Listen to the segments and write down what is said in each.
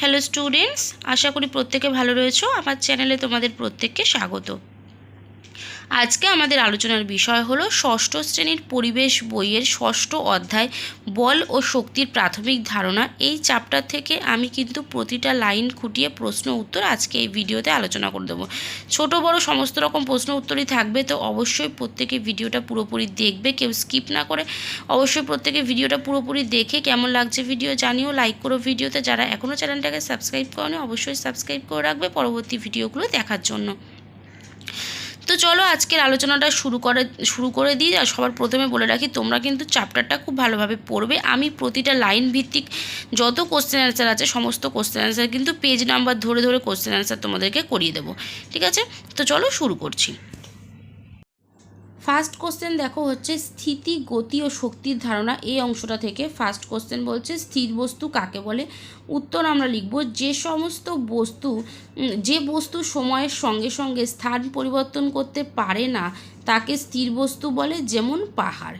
Hello students আশা করি প্রত্যেকে ভালো রয়েছো। আমার চ্যানেলে তোমাদের প্রত্যেককে স্বাগত। আজকে আমাদের আলোচনার বিষয় হলো ষষ্ঠ শ্রেণির পরিবেশ বইয়ের ষষ্ঠ অধ্যায়, বল ও শক্তির প্রাথমিক ধারণা। এই চ্যাপ্টার থেকে আমি কিন্তু প্রতিটা লাইন খুঁটিয়ে প্রশ্ন উত্তর আজকে এই ভিডিওতে আলোচনা করে দেবো। ছোট, বড় সমস্ত রকম প্রশ্ন উত্তরই থাকবে, তো অবশ্যই প্রত্যেকে ভিডিওটা পুরোপুরি দেখবে, কেউ স্কিপ না করে। অবশ্যই প্রত্যেকে ভিডিওটা পুরোপুরি দেখে কেমন লাগছে ভিডিও জানিও লাইক করো ভিডিওতে যারা এখনও চ্যানেলটাকে সাবস্ক্রাইব করনি, অবশ্যই সাবস্ক্রাইব করে রাখবে পরবর্তী ভিডিওগুলো দেখার জন্য। তো চলো আজকের আলোচনাটা শুরু করে শুরু করে দিই। আর সবার প্রথমে বলে রাখি, তোমরা কিন্তু চ্যাপ্টারটা খুব ভালোভাবে পড়বে। আমি প্রতিটা লাইন ভিত্তিক যত কোশ্চেন অ্যান্সার আছে, সমস্ত কোশ্চেন অ্যান্সার কিন্তু পেজ নাম্বার ধরে ধরে কোশ্চেন অ্যান্সার তোমাদেরকে করিয়ে দেবো। ঠিক আছে? তো চলো শুরু করছি। ফার্স্ট কোশ্চেন দেখো হচ্ছে স্থিতি, গতি ও শক্তির ধারণা। এই অংশটা থেকে ফার্স্ট কোশ্চেন বলছে স্থির বস্তু কাকে বলে? উত্তর আমরা লিখব যে সমস্ত বস্তু যে বস্তু সময়ের সঙ্গে সঙ্গে স্থান পরিবর্তন করতে পারে না, তাকে স্থির বস্তু বলে, যেমন পাহাড়।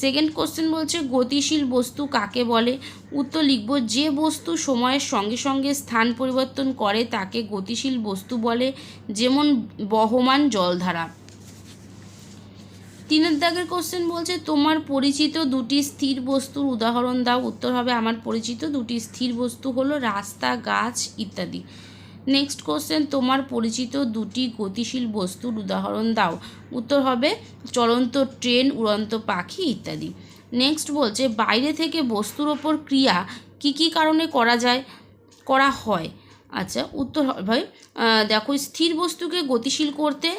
সেকেন্ড কোশ্চেন বলছে গতিশীল বস্তু কাকে বলে? উত্তর লিখব যে বস্তু সময়ের সঙ্গে সঙ্গে স্থান পরিবর্তন করে, তাকে গতিশীল বস্তু বলে, যেমন বহমান জলধারা। তিনের দাগের কোশ্চেন বলছে, তোমার পরিচিত দুটি স্থির বস্তুর উদাহরণ দাও। উত্তর হবে, আমার পরিচিত দুটি স্থির বস্তু হলো রাস্তা, গাছ ইত্যাদি। নেক্সট কোশ্চেন তোমার পরিচিত দুটি গতিশীল বস্তুর উদাহরণ দাও। উত্তর হবে, চলন্ত ট্রেন, উড়ন্ত পাখি ইত্যাদি। নেক্সট বলছে, বাইরে থেকে বস্তুর ওপর ক্রিয়া কি কি কারণে করা যায়, করা হয়? আচ্ছা উত্তর হবে দেখো, স্থির বস্তুকে গতিশীল করতে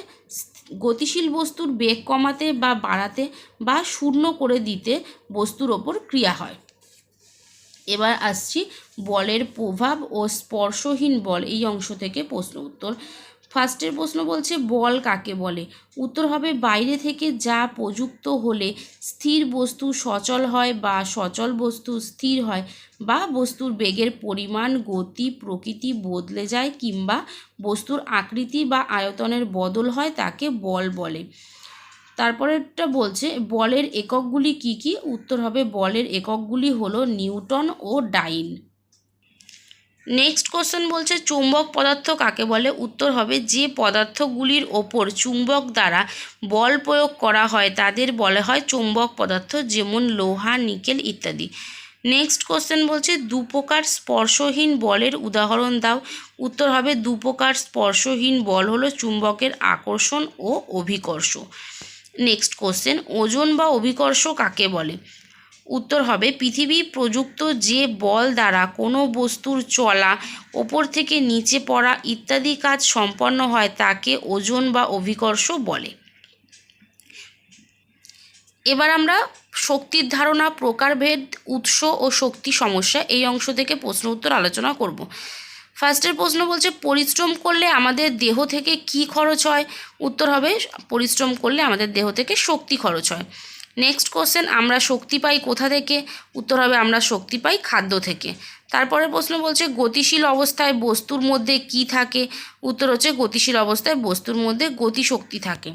গতিশীল বস্তুর বেগ কমাতে বা বাড়াতে বা শূন্য করে দিতে বস্তুর ওপর ক্রিয়া হয়। এবার আসছি বলের প্রভাব ও স্পর্শহীন বল। এই অংশ থেকে প্রশ্ন উত্তর ফার্স্টের প্রশ্ন বলছে, বল কাকে বলে? উত্তর হবে, বাইরে থেকে যা প্রযুক্ত হলে স্থির বস্তু সচল হয় বা সচল বস্তু স্থির হয় বা বস্তুর বেগের পরিমাণ, গতি, প্রকৃতি বদলে যায় কিংবা বস্তুর আকৃতি বা আয়তনের বদল হয় তাকে বল বলে। তারপরেরটা বলছে, বলের এককগুলি কি কি? উত্তর হবে, বলের এককগুলি হলো নিউটন ও ডাইন। নেক্সট কোশ্চেন বলছে, চুম্বক পদার্থ কাকে বলে? উত্তর হবে, যে পদার্থগুলির ওপর চুম্বক দ্বারা বল প্রয়োগ করা হয়, তাদের বলা হয় চুম্বক পদার্থ যেমন লোহা, নিকেল ইত্যাদি। নেক্সট কোশ্চেন বলছে, দু প্রকার স্পর্শহীন বলের উদাহরণ দাও। উত্তর হবে, দু প্রকার স্পর্শহীন বল হলো চুম্বকের আকর্ষণ ও অভিকর্ষ। নেক্সট কোশ্চেন ওজন বা অভিকর্ষ কাকে বলে? উত্তর হবে, পৃথিবী প্রযুক্ত যে বল দ্বারা কোনো বস্তুর চলা, ওপর থেকে নিচে পড়া ইত্যাদি কাজ সম্পন্ন হয়, তাকে ওজন বা অভিকর্ষ বলে। এবার আমরা শক্তির ধারণা, প্রকারভেদ, উৎস ও শক্তি সমস্যা এই অংশ থেকে প্রশ্ন উত্তর আলোচনা করব। ফার্স্টের প্রশ্ন বলছে, পরিশ্রম করলে আমাদের দেহ থেকে কি খরচ হয়? উত্তর হবে, পরিশ্রম করলে আমাদের দেহ থেকে শক্তি খরচ হয়। নেক্সট কোশ্চেন আমরা শক্তি পাই কোথা থেকে? উত্তর হবে, আমরা শক্তি পাই খাদ্য থেকে। তারপরে প্রশ্ন বলছে, গতিশীল অবস্থায় বস্তুর মধ্যে কি থাকে? উত্তর হচ্ছে, গতিশীল অবস্থায় বস্তুর মধ্যে গতিশক্তি থাকে।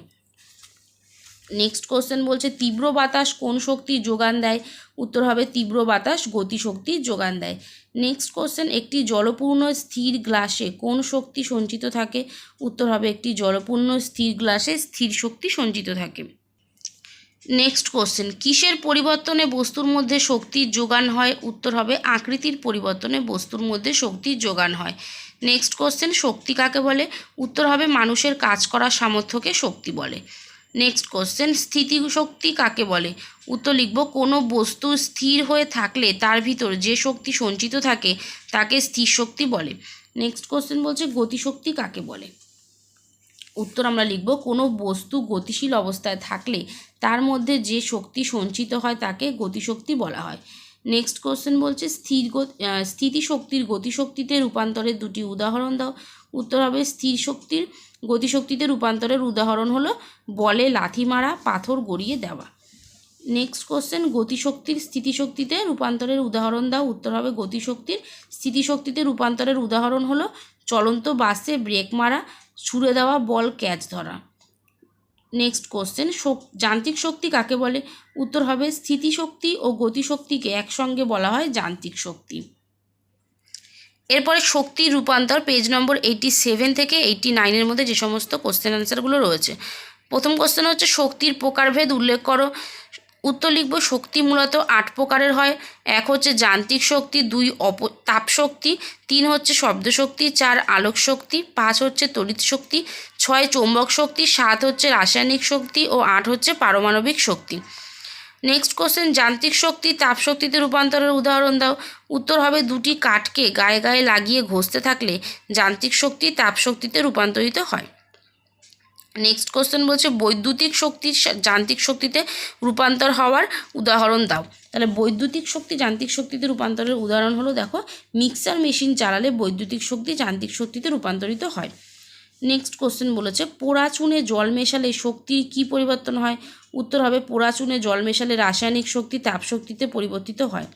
নেক্সট কোশ্চেন বলছে, তীব্র বাতাস কোন শক্তি যোগান দেয়? উত্তর হবে, তীব্র বাতাস গতিশক্তি যোগান দেয়। নেক্সট কোশ্চেন একটি জলপূর্ণ স্থির গ্লাসে কোন শক্তি সঞ্চিত থাকে? উত্তর হবে, একটি জলপূর্ণ স্থির গ্লাসে স্থির শক্তি সঞ্চিত থাকে। নেক্সট কোশ্চেন কিসের পরিবর্তনে বস্তুর মধ্যে শক্তির যোগান হয়? উত্তর হবে, আকৃতির পরিবর্তনে বস্তুর মধ্যে শক্তির যোগান হয়। নেক্সট কোশ্চেন শক্তি কাকে বলে? উত্তর হবে, মানুষের কাজ করার সামর্থ্যকে শক্তি বলে। নেক্সট কোশ্চেন স্থিতি শক্তি কাকে বলে? উত্তর লিখব, কোনো বস্তু স্থির হয়ে থাকলে তার ভিতর যে শক্তি সঞ্চিত থাকে তাকে স্থির শক্তি বলে। নেক্সট কোশ্চেন বলছে, গতিশক্তি কাকে বলে? উত্তর আমরা লিখব, কোনো বস্তু গতিশীল অবস্থায় থাকলে তার মধ্যে যে শক্তি সঞ্চিত হয় তাকে গতিশক্তি বলা হয়। নেক্সট কোশ্চেন বলছে, স্থির স্থিতিশক্তির গতিশক্তিতে রূপান্তরের দুটি উদাহরণ দাও। উত্তর হবে স্থির শক্তির গতিশক্তিতে রূপান্তরের উদাহরণ হলো, বলে লাথি মারা, পাথর গড়িয়ে দেওয়া। নেক্সট কোশ্চেন গতিশক্তির স্থিতিশক্তিতে রূপান্তরের উদাহরণ দাও। উত্তর হবে, গতিশক্তির স্থিতিশক্তিতে রূপান্তরের উদাহরণ হলো, চলন্ত বাসে ব্রেক মারা ছুড়ে দেওয়া বল ক্যাচ ধরা। নেক্সট কোশ্চেন যান্ত্রিক শক্তি কাকে বলে? উত্তর হবে স্থিতিশক্তি ও গতিশক্তিকে একসঙ্গে বলা হয় যান্ত্রিক শক্তি। এরপরে শক্তি রূপান্তর পেজ নম্বর এইটি সেভেন থেকে এইটি নাইনের মধ্যে যে সমস্ত কোশ্চেন অ্যান্সারগুলো রয়েছে। প্রথম কোশ্চেন হচ্ছে, শক্তির প্রকারভেদ উল্লেখ করো। উত্তর লিখব, শক্তি মূলত আট প্রকারের হয়। এক হচ্ছে যান্ত্রিক শক্তি, দুই অপ, তাপ শক্তি, তিন হচ্ছে শব্দ শক্তি, চার আলোক শক্তি, পাঁচ হচ্ছে তড়িৎ শক্তি, ছয় চৌম্বক শক্তি, সাত হচ্ছে রাসায়নিক শক্তি ও আট হচ্ছে পারমাণবিক শক্তি। নেক্সট কোশ্চেন, যান্ত্রিক শক্তি তাপ শক্তিতে রূপান্তরের উদাহরণ দাও। উত্তর হবে, দুটি কাঠকে গায়ে গায়ে লাগিয়ে ঘষতে থাকলে যান্ত্রিক শক্তি তাপ শক্তিতে রূপান্তরিত হয়। নেক্সট কোশ্চেন বলছে, বৈদ্যুতিক শক্তির যান্ত্রিক শক্তিতে রূপান্তর হওয়ার উদাহরণ দাও। তাহলে বৈদ্যুতিক শক্তি, যান্ত্রিক শক্তিতে রূপান্তরের উদাহরণ হলো, দেখো মিক্সার মেশিন চালালে বৈদ্যুতিক শক্তি যান্ত্রিক শক্তিতে রূপান্তরিত হয়। নেক্সট কোশ্চেন বলেছে পোড়া চুনে জল মেশালে শক্তির কী পরিবর্তন হয়? উত্তর হবে পোড়া চুনে জল মেশালে রাসায়নিক শক্তি তাপ শক্তিতে পরিবর্তিত হয়।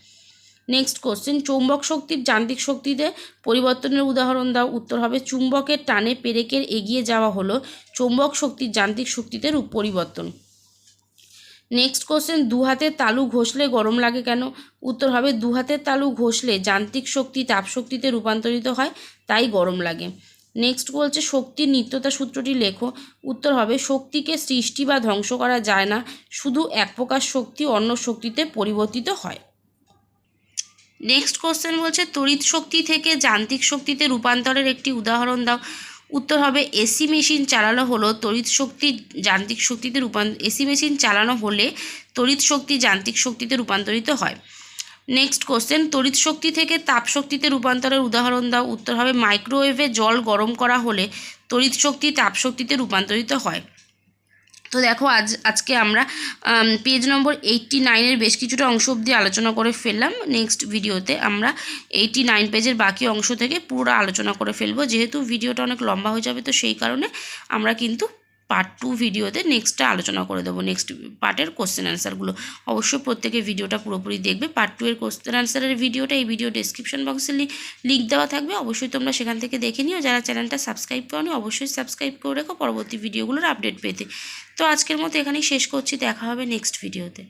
নেক্সট কোশ্চেন চৌম্বক শক্তির যান্ত্রিক শক্তিতে পরিবর্তনের উদাহরণ দাও। উত্তর হবে, চুম্বকের টানে পেরেকের এগিয়ে যাওয়া হলো চৌম্বক শক্তির যান্ত্রিক শক্তিতে রূপ পরিবর্তন। নেক্সট কোশ্চেন দু হাতের তালু ঘষলে গরম লাগে কেন? উত্তর হবে দু তালু ঘষলে যান্ত্রিক শক্তি তাপ শক্তিতে রূপান্তরিত হয়, তাই গরম লাগে। নেক্সট বলছে, শক্তির নিত্যতা সূত্রটি লেখো। উত্তর হবে, শক্তিকে সৃষ্টি বা ধ্বংস করা যায় না, শুধু এক প্রকার শক্তি অন্য শক্তিতে পরিবর্তিত হয়। নেক্সট কোশ্চেন বলছে, তড়িৎ শক্তি থেকে যান্ত্রিক শক্তিতে রূপান্তরের একটি উদাহরণ দাও। উত্তর হবে, এসি মেশিন চালানো হলো তড়িৎ শক্তি যান্ত্রিক শক্তিতে রূপান্তর এসি মেশিন চালানো হলে তড়িৎ শক্তি যান্ত্রিক শক্তিতে রূপান্তরিত হয়। নেক্সট কোশ্চেন তড়িৎ শক্তি থেকে তাপ শক্তিতে রূপান্তরের উদাহরণ দাও। উত্তর হবে মাইক্রোওয়েভে জল গরম করা হলে তড়িৎ শক্তি তাপ শক্তিতে রূপান্তরিত হয়। তো দেখো আজ, আজকে আমরা পেজ নম্বর এইটটি নাইনের বেশ কিছুটা অংশ অবধি আলোচনা করে ফেললাম। নেক্সট ভিডিওতে আমরা এইটটি নাইন পেজের বাকি অংশ থেকে পুরো আলোচনা করে ফেলব। যেহেতু ভিডিওটা অনেক লম্বা হয়ে যাবে, তো সেই কারণে আমরা কিন্তু পার্ট টু ভিডিওতে নেক্সটটা আলোচনা করে দেবো। নেক্সট পার্টের কোশ্চেন অ্যান্সারগুলো অবশ্যই প্রত্যেকে ভিডিওটা পুরোপুরি দেখবে। পার্ট টু এর কোশ্চেন অ্যান্সারের ভিডিওটা এই ভিডিও ডেসক্রিপশন বক্সে লিঙ্ক দেওয়া থাকবে। অবশ্যই তোমরা সেখান থেকে দেখে নিও। যারা চ্যানেলটা সাবস্ক্রাইব করো অবশ্যই সাবস্ক্রাইব করে রেখো পরবর্তী ভিডিওগুলোর আপডেট পেতে। তো আজকের মতো এখানেই শেষ করছি। দেখা হবে নেক্সট ভিডিওতে